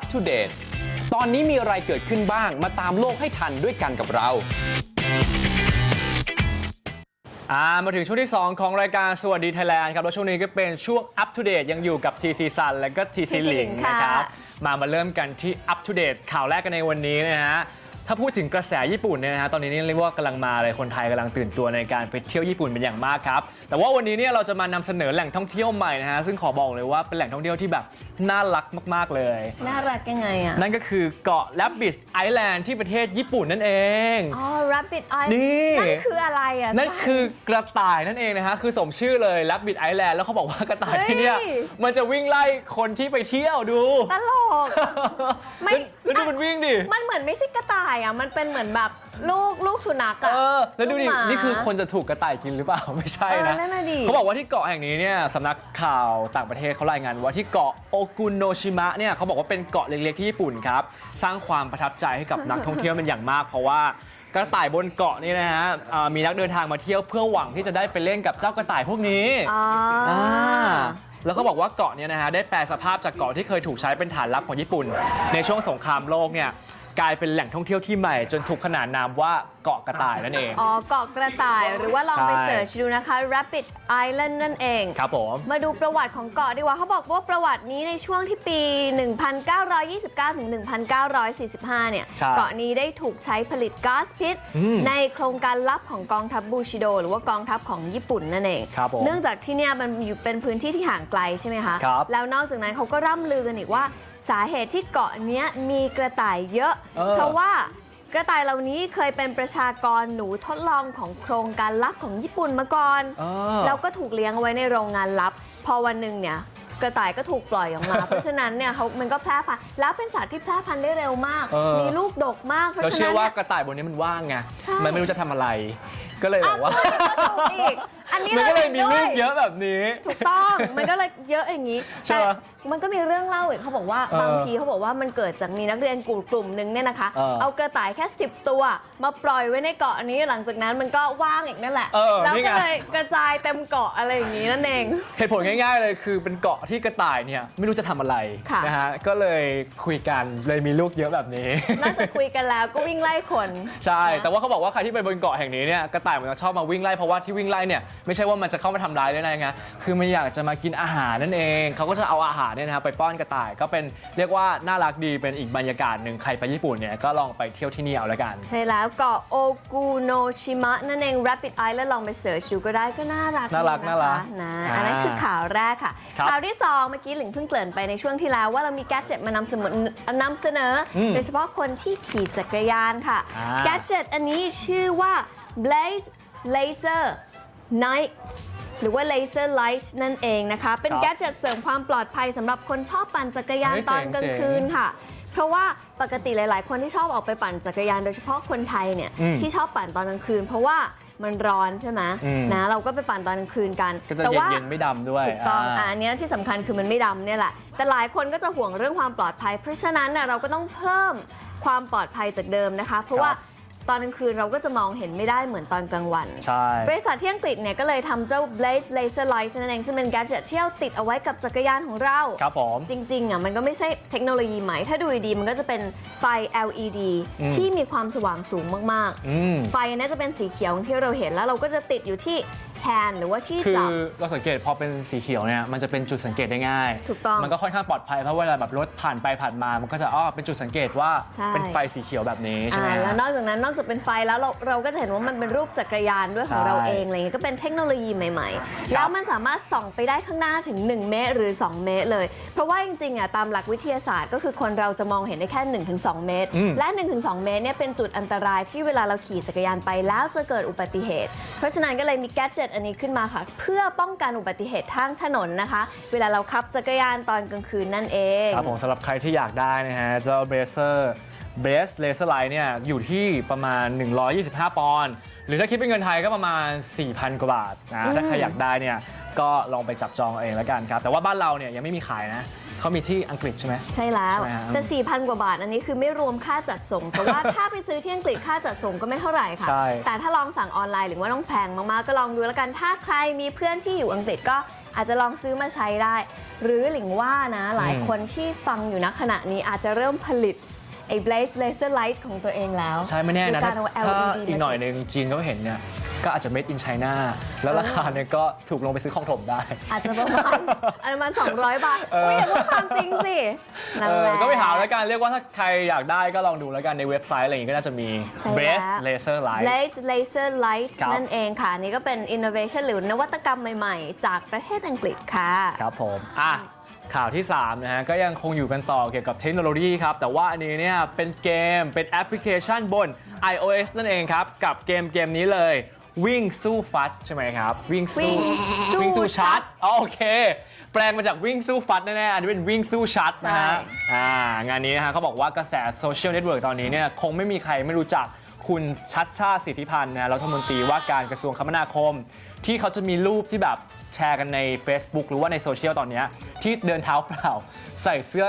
วง Up to Date ตอนนี้มีอะไรเกิดขึ้นบ้างมาตามโลกให้ทันด้วยกันกับเราอ่ามาถึงช่วงที่ 2 ของรายการสวัสดีไทยแลนด์ครับ แล้วช่วงนี้ก็เป็นช่วง Up to Date ยังอยู่กับ TC Sun และก็ TC TC ลิง Link นะครับค่ะมามาเริ่มกันที่ Up to Date ข่าวแรกกันในวันนี้นะฮะ ถ้าพูดถึงกระแสญี่ปุ่นเนี่ยนะฮะตอนนี้นี่เรียกว่ากำลังมาเลยคนไทยกำลังตื่นตัวในการไปเที่ยวญี่ปุ่นเป็นอย่างมากครับ แต่ว่าวันนี้เนี่ยเราจะมานำเสนอแหล่งท่องเที่ยวใหม่นะฮะซึ่งขอบอกเลยว่าเป็นแหล่งท่องเที่ยวที่แบบน่ารักมากๆเลย น่ารักยังไงอะ นั่นก็คือเกาะ Rabbit Island ที่ประเทศญี่ปุ่นนั่นเอง อ๋อ Rabbit Eye นี่ นั่นคืออะไรอะ นั่นคือกระต่ายนั่นเองนะฮะ คือสมชื่อเลย Rabbit Island แล้วเขาบอกว่ากระต่ายเฮ้ยที่เนี่ยมันจะวิ่งไล่คนที่ไปเที่ยวดูตลก ไม่ แล้วแล้วดูมันวิ่งดิ มันเหมือนไม่ใช่กระต่ายอะมันเป็นเหมือนแบบลูกลูกสุนัขเออะอแล้วดูดิลูกหมา นี่คือคนจะถูกกระต่ายกินหรือเปล่า ไม่ใช่นะเออนั่นน่ะดิ เขาบอกว่าที่เกาะแห่งนี้เนี่ยสำนักข่าวต่างประเทศเขารายงานว่าที่เกาะโอกุโนชิมะเนี่ยเขาบอกว่าเป็นเกาะเล็กๆที่ญี่ปุ่นครับ สร้างความประทับใจให้กับนักท่องเที่ยวเป็นอย่างมาก เพราะว่ากระต่ายบนเกาะนี่นะฮะอ่ามีนักเดินทางมาเที่ยวเพื่อหวังที่จะได้ไปเล่นกับเจ้ากระต่ายพวกนี้อ๋อออ่าแล้วเขาบอกว่าเกาะเนี่ยนะฮะได้แปลสภาพจากเกาะที่เคยถูกใช้เป็นฐานลับของญี่ปุ่น ในช่วงสงครามโลกเนี่ย กลายเป็นแหล่งท่องเที่ยวที่ใหม่จนถูกขนานนามว่าเกาะกระต่ายนั่นเอง อ๋อเกาะกระต่ายหรือว่าลองไปใช่เสิร์ชดูนะคะ Rabbit Island นั่นเอง ครับผม มาดูประวัติของเกาะดีกว่าเขาบอกว่าประวัตินี้ในช่วงที่ปี 1929 ถึง 1945 เนี่ย ใช่เกาะนี้ได้ถูกใช้ผลิตก๊าซพิษ อืมในโครงการลับของกองทัพบูชิโด หรือว่ากองทัพของญี่ปุ่นนั่นเอง ครับผมเนื่องจากที่เนี่ยมันอยู่เป็นพื้นที่ที่ห่างไกลใช่ไหมคะ ครับ แล้วนอกจากนั้นเขาก็ร่ำลือกันอีกว่า สาเหตุที่เกาะเนี้ยมีกระต่ายเยอะ เออ เพราะว่ากระต่ายเหล่านี้เคยเป็นประชากรหนูทดลองของโครงการลับของญี่ปุ่นมาก่อน เออ แล้วก็ถูกเลี้ยงเอาไว้ในโรงงานลับ พอวันหนึ่งเนี่ยกระต่ายก็ถูกปล่อยออกมา เพราะฉะนั้นเนี่ยเขามันก็แพร่พันธุ์แล้วเป็นสัตว์ที่แพร่พันธุ์ได้เร็วมาก เออ มีลูกดกมาก เพราะเราฉะเชื่นั้อนว่าเนี่ย กระต่ายบนนี้มันว่างไง ใช่ มันไม่รู้จะทำอะไร ก็เลยแบบว่า ก็ถูกอีก อันนี้มันก็เลยรามีห็นลูด้วกเยอะแบบนี้ ถูกต้องมันก็เลยเยอะอย่างนี้ใช่ไหมแต่มันก็มีเรื่องเล่าอีกเขาบอกว่าเออบางทีเขาบอกว่ามันเกิดจากมีนักเรียนกลุ่มกลุ่มหนึ่งเนี่ยนะคะ เออเอากระต่ายแค่ 10 ตัว มาปล่อยไว้ในเกาะอันนี้หลังจากนั้นมันก็ว่างอีกนั่นแหละ เออแล้วนี่ไง ก็เลยกระจายเต็มเกาะอะไรอย่างนี้นั่นเอง เหตุผลง่ายๆเลยคือเป็นเกาะที่กระต่ายเนี่ยไม่รู้จะทำอะไรค่ะ นะฮะก็เลยคุยกันเลยมีลูกเยอะแบบนี้ น่าจะคุยกันแล้วก็วิ่งไล่คน ใช่ นะแต่ว่าเขาบอกว่าใครที่ไปบนเกาะแห่งนี้เนี่ยกระต่ายมันจะชอบมาวิ่งไล่เพราะว่าที่วิ่งไล่เนี่ย ไม่ใช่ว่ามันจะเข้ามาทำร้ายด้วยนะไงคือมันอยากจะมากินอาหารนั่นเองเขาก็จะเอาอาหารเนี่ยนะครับไปป้อนกระต่ายก็เป็นเรียกว่าน่ารักดีเป็นอีกบรรยากาศหนึ่งใครไปญี่ปุ่นเนี่ยก็ลองไปเที่ยวที่นี่เอาละกัน ใช่แล้วเกาะโอกุโนชิมะนั่นเอง Rapid Island ลองไปเสิร์ชดูก็ได้ก็น่ารักน่ารักดีะคะน่ารักนะอ่าอันนั้นคือข่าวแรกค่ะครับข่าวที่2เมื่อกี้หลิงเพิ่งเกริ่นไปในช่วงที่แล้วว่าเรามีแกดเจ็ตมานำเสนอนำเสนออมโดยเฉพาะคนที่ขี่จักรยานค่ะ อ่า แกดเจ็ตอันนี้ชื่อว่า Blade Laser Night หรือว่า Laser Light นั่นเองนะคะ เป็นครับแกดเจ็ตเสริมความปลอดภัยสำหรับคนชอบปั่นจักรยานเฮ้ยตอนกลางเจ๋งๆคืนค่ะ เพราะว่าปกติหลาย ๆ คนที่ชอบออกไปปั่นจักรยานโดยเฉพาะคนไทยเนี่ยอืมที่ชอบปั่นตอนกลางคืน เพราะว่ามันร้อนใช่ไหมอืม นะเราก็ไปปั่นตอนกลางคืนกันก็จะแต่ว่า เย็นๆไม่ดำด้วยถูกต้องาอะอันเนี้ยที่สำคัญคือมันไม่ดำเนี่ยแหละ แต่หลายคนก็จะห่วงเรื่องความปลอดภัย เพราะฉะนั้นน่ะเราก็ต้องเพิ่มความปลอดภัยจากเดิมนะคะ เพราะว่า ตอนกลางคืนเราก็จะมองเห็นไม่ได้เหมือนตอนกลางวัน ใช่ บริษัทที่อังกฤษเนี่ยก็เลยทำเจ้า Blaze Laser Light นั่นเองซึ่งเป็นแกดเจ็ตที่เอาติดเอาไว้กับจักรยานของเรา ครับผม จริงๆอะมันก็ไม่ใช่เทคโนโลยีใหม่ ถ้าดูดีๆมันก็จะเป็นไฟ LED อืมที่มีความสว่างสูงมากอืม ๆ ไฟเนี้จะเป็นสีเขียวที่เราเห็นแล้วเราก็จะติดอยู่ที่ แฮนด์หรือว่าที่คือจับ เราสังเกตพอเป็นสีเขียวเนี่ยมันจะเป็นจุดสังเกตได้ง่ายถูกต้องมันก็ค่อนข้างปลอดภัยเพราะเวลาแบบรถผ่านไปผ่านมา มันก็จะอ้อเป็นจุดสังเกตว่าใช่ เป็นไฟสีเขียวแบบนี้ใช่ไหมอ่าฮะ แล้วนอกจากนั้นนอกจากเป็นไฟแล้วเราเราก็จะเห็นว่ามันเป็นรูปจักรยานด้วยของใช่เราเองอะไรเงี้ยก็เป็นเทคโนโลยีใหม่ ๆ แล้วมันสามารถส่องไปได้ข้างหน้าถึง 1 เมตรหรือ 2 เมตรเลย เพราะว่าจริงๆอะตามหลักวิทยาศาสตร์ ก็คือคนเราจะมองเห็นได้แค่ 1-2 เมตร อืม และ 1-2 เมตรเนี่ยเป็นจุดอันตรายที่เวลาเราขี่จักรยานไปแล้วจะเกิดอุบัติเหตุ เพราะฉะนั้นก็เลยมีแกดเจ็ตอันนี้ขึ้นมาค่ะ เพื่อป้องกันอุบัติเหตุทางถนนนะคะ เวลาเราขับจักรยานตอนกลางคืนนั่นเองครับผมสำหรับใครที่อยากได้นะฮะเจ้าเบเซอร์เบสเลเซอร์ไลท์เนี่ยอยู่ที่ประมาณ 125 ปอนด์หรือถ้าคิดเป็นเงินไทยก็ประมาณ 4,000 กว่าบาทนะถ้าใครอยากได้เนี่ยก็ลองไปจับจองเอาเองแล้วกันครับ แต่ว่าบ้านเราเนี่ยยังไม่มีขายนะ เขามีที่อังกฤษใช่ไหม ใช่แล้ว ใช่ฮะแต่ 4,000 กว่าบาท อันนี้คือไม่รวมค่าจัดส่ง เพราะว่า ถ้าไปซื้อที่อังกฤษค่าจัดส่งก็ไม่เท่าไหร่ค่ะ ใช่ แต่ถ้าลองสั่งออนไลน์หรือว่าต้องแพงมาก ๆ ก็ลองดูแล้วกัน ถ้าใครมีเพื่อนที่อยู่อังกฤษก็อาจจะลองซื้อมาใช้ได้ หรือหลิงว่านะ หลายคนที่ฟังอยู่ณขณะนี้อาจจะเริ่มผลิตไอ้ Blaze Laser Light ของตัวเองแล้วใช่ไม่แน่นะ คืถ้าการเอา ถ้า LED อีกหน่อยมาหนึ่งจีนเขาเห็นเนี่ย ก็อาจจะ made in China แล้วราคาเนี่ยก็ถูกลงไปซื้อของถมได้ อาจจะประมาณอันประมาณ200 บาทเอออุ้อุ้ยอย่าพูดความจริงสินั่นเอแหอละก็ไปหาแล้วกันเรียกว่าถ้าใครอยากได้ก็ลองดูแล้วกันในเว็บไซต์อะไรอย่างงี้ก็น่าจะมีใช่ Best แล้ว Laser Light Light Laser Light ครับนั่นเองค่ะนี่ก็เป็น innovation หรือนวัตกรรมใหม่ ๆ จากประเทศอังกฤษค่ะ ครับผมอะ ข่าวที่ 3 นะฮะ ก็ยังคงอยู่กันต่อเกี่ยวกับเทคโนโลยีครับ แต่ว่าอันนี้เนี่ยเป็นเกมเป็นแอปพลิเคชันบน iOS นั่นเองครับ กับเกมเกมนี้เลยวิ่งสู้ฟัดใช่ไหมครับ วิ่งสู้วิ่งสู้วิ่งสู้ชัชัดดอ๋อโอเค แปลงมาจากวิ่งสู้ฟัดแน่ๆอันนี้เป็นวิ่งสู้ชัดนะฮะใช่อ่างานนี้นะฮะเขาบอกว่ากระแสโซเชียลเน็ตเวิร์กตอนนี้เนี่ยคงไม่มีใครไม่รู้จักคุณชัดชาติสิทธิพันธ์นะรัฐมนตรีว่าการกระทรวงคมนาคม ที่เขาจะมีรูปที่แบบ แชร์กันใน Facebook หรือว่าในโซเชียลตอนเนี้ยที่เดินเท้าเปล่า ใส่เสื้อ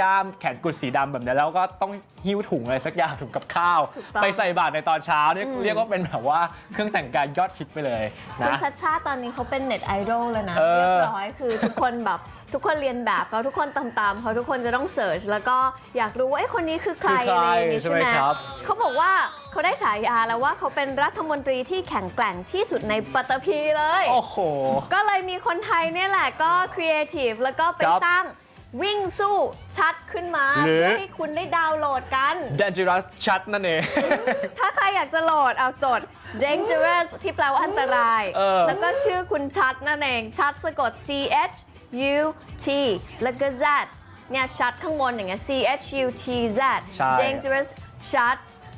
กล้ามแขนกุดสีดำแบบนี้แล้วก็ต้องหิ้วถุงอะไรสักอย่างถุงกับข้าว ถูกต้อง ไปใส่บาตรในตอนเช้าเนี่ยอืมเรียกว่าเป็นแบบว่าเครื่องแต่งกายยอดฮิตไปเลยคุณนะ ชัดชาติตอนนี้เขาเป็นเน็ตไอดอลแล้วนะ เออ เรียบร้อยคือทุกคนแบบ ทุกคนเรียนแบบเขาทุกคนตามๆเขาทุกคนจะต้องเสิร์ชแล้วก็อยากรู้ว่าไอ้ยคนนี้คือใครคือใครอะไรอย่างงี้ใช่ใช่ไหไหมมครับ เขาบอกว่าเขาได้ฉายาแล้วว่าเขาเป็นรัฐมนตรีที่แข็งแกร่งที่สุดในปัตตภีเลย โอ้โห ก็เลยมีคนไทยเนี่ยแหละก็ครีเอทีฟแล้วก็ไปครับสร้างวิ่งสู้ชัดขึ้นมาหรือ เพื่อให้คุณได้ดาวน์โหลดกัน Dangerous ชัดนั่นเอง ถ้าใครอยากจะโหลดเอาจด dangerous ที่แปลว่าอันตราย เออ แล้วก็ชื่อคุณชัดนั่นเอง ชัดสะกด C H U T แล้วก็ Z เนี่ยชัดข้างบนอย่างเงี้ย C H U T Z ใช่ dangerous ชัด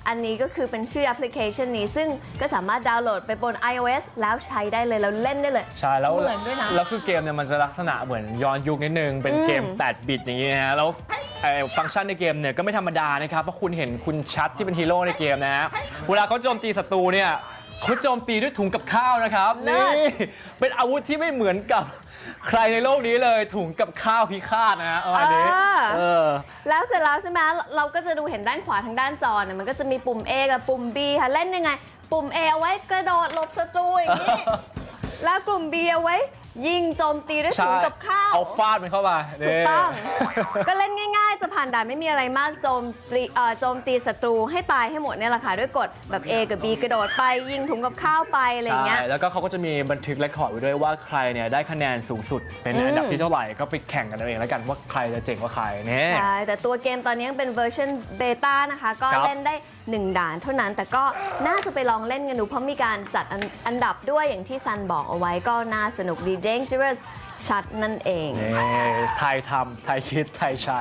อันนี้ก็คือเป็นชื่อแอปพลิเคชันนี้ ซึ่งก็สามารถดาวน์โหลดไปบน iOS แล้วใช้ได้เลยแล้วเล่นได้เลย ใช่แล้วเหมือนด้วยนะ แล้วคือเกมเนี่ยมันจะลักษณะเหมือนย้อนยุคนิดนึง เป็นเกมอืม8บิตอย่างงี้นะฮะแล้วเอ่อฟังก์ชันในเกมเนี่ยก็ไม่ธรรมดานะครับเพราะคุณเห็นคุณชัดที่เป็นฮีโร่ในเกมนะฮะเวลาเขาโจมตีศัตรูเนี่ย เขาโจมตีด้วยถุงกับข้าวนะครับ เลินี่ ศ เป็นอาวุธที่ไม่เหมือนกับใครในโลกนี้เลยถุงกับข้าวพิฆาตนะฮะเอาอันนี้อ่า เออ แล้วเสร็จแล้วใช่ไหมเราก็จะดูเห็นด้านขวาทางด้านจอเนี่ยมันก็จะมีปุ่ม A กับปุ่ม B ค่ะเล่นยังไง ปุ่ม A เอาไว้กระโดดหลบศัตรูอย่างนี้ แล้วปุ่ม B เอาไว้ ยิงโจมตีด้วยถุงกับข้าวเอาฟาดมันเข้ามาถูกนี่ต้อง ก็เล่นง่ายๆ จะผ่านด่านไม่มีอะไรมากโจมตีเอ่อโจมตีศัตรูให้ตายให้หมดเนี่ยแหละค่ะด้วยกดแบบ A กับ B กระโดดไป ยิงถุงกับข้าวไปอะไรอย่างเงี้ยใช่แล้วก็เขาก็จะมีบันทึกและคอร์ดไว้ด้วยว่าใครเนี่ยได้คะแนนสูงสุด เป็นอืมอันดับที่เท่าไหร่ก็ไปแข่งกันเอาเองแล้วกันว่าใครจะเจ๋งกว่าใครเนี่ยใช่แต่ตัวเกมตอนนี้ยังเป็นเวอร์ชันเบต้านะคะก็ครับเล่นได้ 1 ด่านเท่านั้น แต่ก็น่าจะไปลองเล่นกันดูเพราะมีการจัดอันอันดับด้วยอย่างที่ซันบอกเอาไว้ก็น่าสนุกดี Dangerous ชัดนั่นเองนี่ไทยทำไทยคิดไทยใช้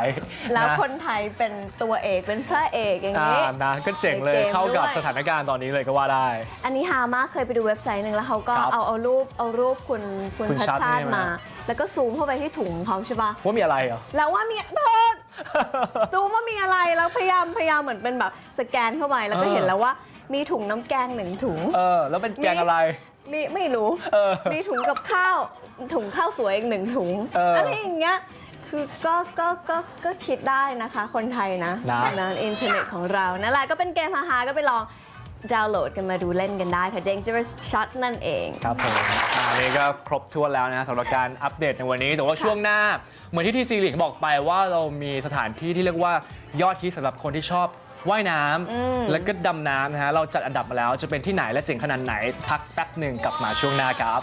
แล้วะคนไทยเป็นตัวเอกเป็นพระเอกอย่างอ่านี้นะก็เจ๋งเลยในเกมเข้ากับด้วยสถานการณ์ตอนนี้เลยก็ว่าได้ อันนี้ฮามากเคยไปดูเว็บไซต์หนึ่งแล้วเขาก็ครับเอาเอารูปเอารูปคุณคุณคุณชัดชัดชาตินี่ไหมมา แล้วก็ซูมเข้าไปที่ถุงเขาใช่ปะว่ามีอะไรเหรอแล้วว่ามีโทษซูมว่ามีอะไรแล้วพยายามพยายามเหมือนเป็นแบบสแกนเข้าไปแล้วก็เออเห็นแล้วว่ามีถุงน้ำแกงหนึ่งถุงเออแล้วเป็นแกงอะไร มีไม่รู้เออมีถุงกับข้าวถุงข้าวสวยอีกหนึ่งถุงเออออะไรอย่างเงี้ยคือก็ก็ก็ก็คิดได้นะคะ คนไทยนะนะนะอินเทอร์เน็ตของเรานั่นแหละก็เป็นเกมฮาๆก็ไปลองดาวน์โหลดกันมาดูเล่นกันได้ค่ะ Dangerous Shot นั่นเอง ครับผมอันนี้ก็ครบถ้วนแล้วนะสำหรับการอัปเดตในวันนี้ แต่ว่าช่วงหน้า เหมือนที่ทีซีลิกบอกไปว่าเรามีสถานที่ที่เรียกว่ายอดฮิตสำหรับคนที่ชอบ ว่ายน้อืมำแล้วก็ดำน้ำนะฮะเราจัดอันดับมาแล้วจะเป็นที่ไหนและเจ๋งขนาดไหนพักแป๊บหนึ่งกลับมาช่วงหน้าครับ